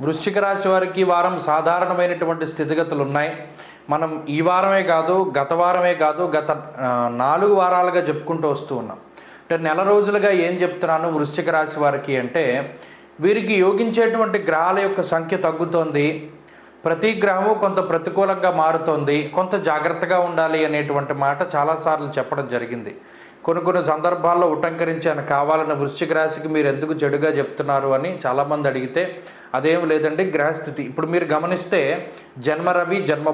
వృశ్చిక రాశి వారికి వారం సాధారణమైనటువంటి స్థితిగతులు ఉన్నాయి మనం ఈ వారమే కాదు గత వారమే కాదు గత నాలుగు వారాలుగా చెప్పుకుంటూ వస్తూ ఉన్నాం. అంటే నెల రోజులుగా ఏం చెప్తున్నాను వృశ్చిక రాశి వారికి అంటే వీరికి యోగించేటువంటి గ్రహాల యొక్క సంఖ్య తగ్గుతోంది. ప్రతి గ్రహము కొంత ప్రతికూలంగా మారుతోంది కొంత జాగ్రత్తగా ఉండాలి అనేటువంటి మాట చాలాసార్లు చెప్పడం జరిగింది. కొన్ని కొన్ని సందర్భాల్లో ఉటంకరించాను కావాలని వృశ్చిక రాశికి మీరు ఎందుకు చెడుగా చెప్తున్నారు అని చాలామంది అడిగితే అదేం లేదండి గ్రహస్థితి. ఇప్పుడు మీరు గమనిస్తే జన్మ రవి జన్మ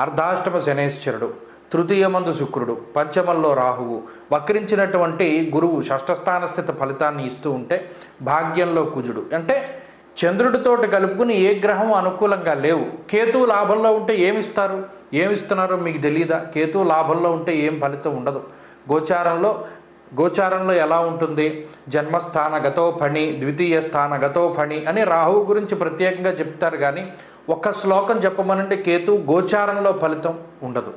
అర్ధాష్టమ శనేశ్వరుడు తృతీయమందు శుక్రుడు పంచమంలో రాహువు వక్రించినటువంటి గురువు షష్ఠస్థాన స్థిత ఫలితాన్ని ఇస్తూ ఉంటే భాగ్యంలో కుజుడు. అంటే చంద్రుడితోటి కలుపుకుని ఏ గ్రహం అనుకూలంగా లేవు. కేతువు లాభంలో ఉంటే ఏమిస్తారు? ఏమిస్తున్నారో మీకు తెలియదా కేతువు లాభంలో ఉంటే ఏం ఫలితం ఉండదు. గోచారంలో గోచారంలో ఎలా ఉంటుంది? జన్మస్థాన గతో ఫణి ద్వితీయ స్థాన గతో ఫణి అని రాహువు గురించి ప్రత్యేకంగా చెప్తారు కానీ ఒక్క శ్లోకం చెప్పమనంటే కేతు గోచారంలో ఫలితం ఉండదు.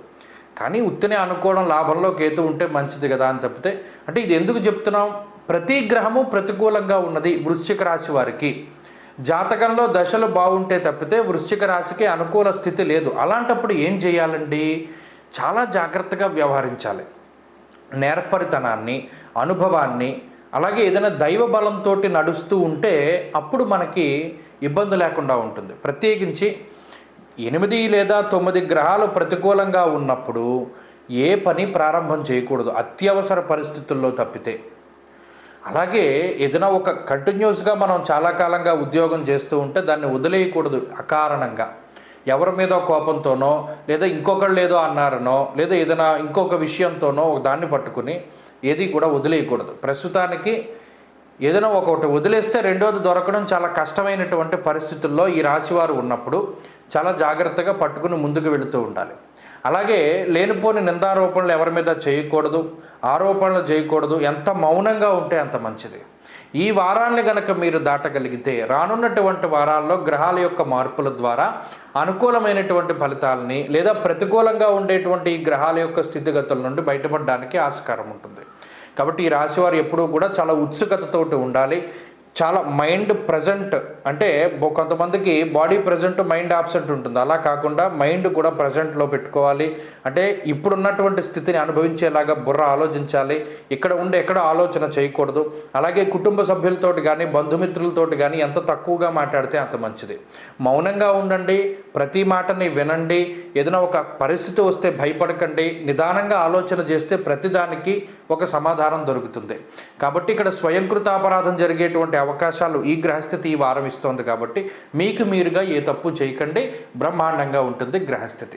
కానీ ఉత్తినే అనుకోవడం లాభంలో కేతు ఉంటే మంచిది కదా అని తప్పితే అంటే ఇది ఎందుకు చెప్తున్నాం? ప్రతి గ్రహము ప్రతికూలంగా ఉన్నది వృశ్చిక రాశి వారికి. జాతకంలో దశలు బాగుంటే తప్పితే వృశ్చిక రాశికి అనుకూల స్థితి లేదు. అలాంటప్పుడు ఏం చేయాలండి? చాలా జాగ్రత్తగా వ్యవహరించాలి. నేర్పరితనాన్ని అనుభవాన్ని అలాగే ఏదైనా దైవ బలంతో నడుస్తూ ఉంటే అప్పుడు మనకి ఇబ్బంది లేకుండా ఉంటుంది. ప్రత్యేకించి ఎనిమిది లేదా తొమ్మిది గ్రహాలు ప్రతికూలంగా ఉన్నప్పుడు ఏ పని ప్రారంభం చేయకూడదు. అత్యవసర పరిస్థితుల్లో తప్పితే. అలాగే ఏదైనా ఒక కంటిన్యూస్గా మనం చాలా కాలంగా ఉద్యోగం చేస్తూ ఉంటే దాన్ని వదిలేయకూడదు అకారణంగా. ఎవరి మీద కోపంతోనో లేదా ఇంకొకళ్ళు ఏదో అన్నారనో లేదా ఏదైనా ఇంకొక విషయంతోనో ఒక దాన్ని పట్టుకుని ఏది కూడా వదిలేయకూడదు. ప్రస్తుతానికి ఏదైనా ఒకటి వదిలేస్తే రెండోది దొరకడం చాలా కష్టమైనటువంటి పరిస్థితుల్లో ఈ రాశివారు ఉన్నప్పుడు చాలా జాగ్రత్తగా పట్టుకుని ముందుకు వెళుతూ ఉండాలి. అలాగే లేనిపోని నిందారోపణలు ఎవరి మీద చేయకూడదు ఆరోపణలు చేయకూడదు ఎంత మౌనంగా ఉంటే అంత మంచిది. ఈ వారాన్ని గనక మీరు దాటగలిగితే రానున్నటువంటి వారాల్లో గ్రహాల యొక్క మార్పుల ద్వారా అనుకూలమైనటువంటి ఫలితాలని లేదా ప్రతికూలంగా ఉండేటువంటి ఈ గ్రహాల యొక్క స్థితిగతుల నుండి బయటపడడానికి ఆస్కారం ఉంటుంది. కాబట్టి ఈ రాశివారు ఎప్పుడూ కూడా చాలా ఉత్సుకతతోటి ఉండాలి. చాలా మైండ్ ప్రజెంట్ అంటే కొంతమందికి బాడీ ప్రజెంట్ మైండ్ ఆబ్సెంట్ ఉంటుంది. అలా కాకుండా మైండ్ కూడా ప్రజెంట్లో పెట్టుకోవాలి. అంటే ఇప్పుడున్నటువంటి స్థితిని అనుభవించేలాగా బుర్ర ఆలోచించాలి. ఇక్కడ ఉండి ఎక్కడ ఆలోచన చేయకూడదు. అలాగే కుటుంబ సభ్యులతోటి కానీ బంధుమిత్రులతోటి కానీ ఎంత తక్కువగా మాట్లాడితే అంత మంచిది. మౌనంగా ఉండండి. ప్రతి మాటని వినండి. ఏదైనా ఒక పరిస్థితి వస్తే భయపడకండి. నిదానంగా ఆలోచన చేస్తే ప్రతిదానికి ఒక సమాధానం దొరుకుతుంది. కాబట్టి ఇక్కడ స్వయంకృతాపరాధం జరిగేటువంటి అవకాశాలు ఈ గ్రహస్థితి ఈ వారం ఇస్తోంది కాబట్టి మీకు మీరుగా ఏ తప్పు చేయకండి బ్రహ్మాండంగా ఉంటుంది గ్రహస్థితి.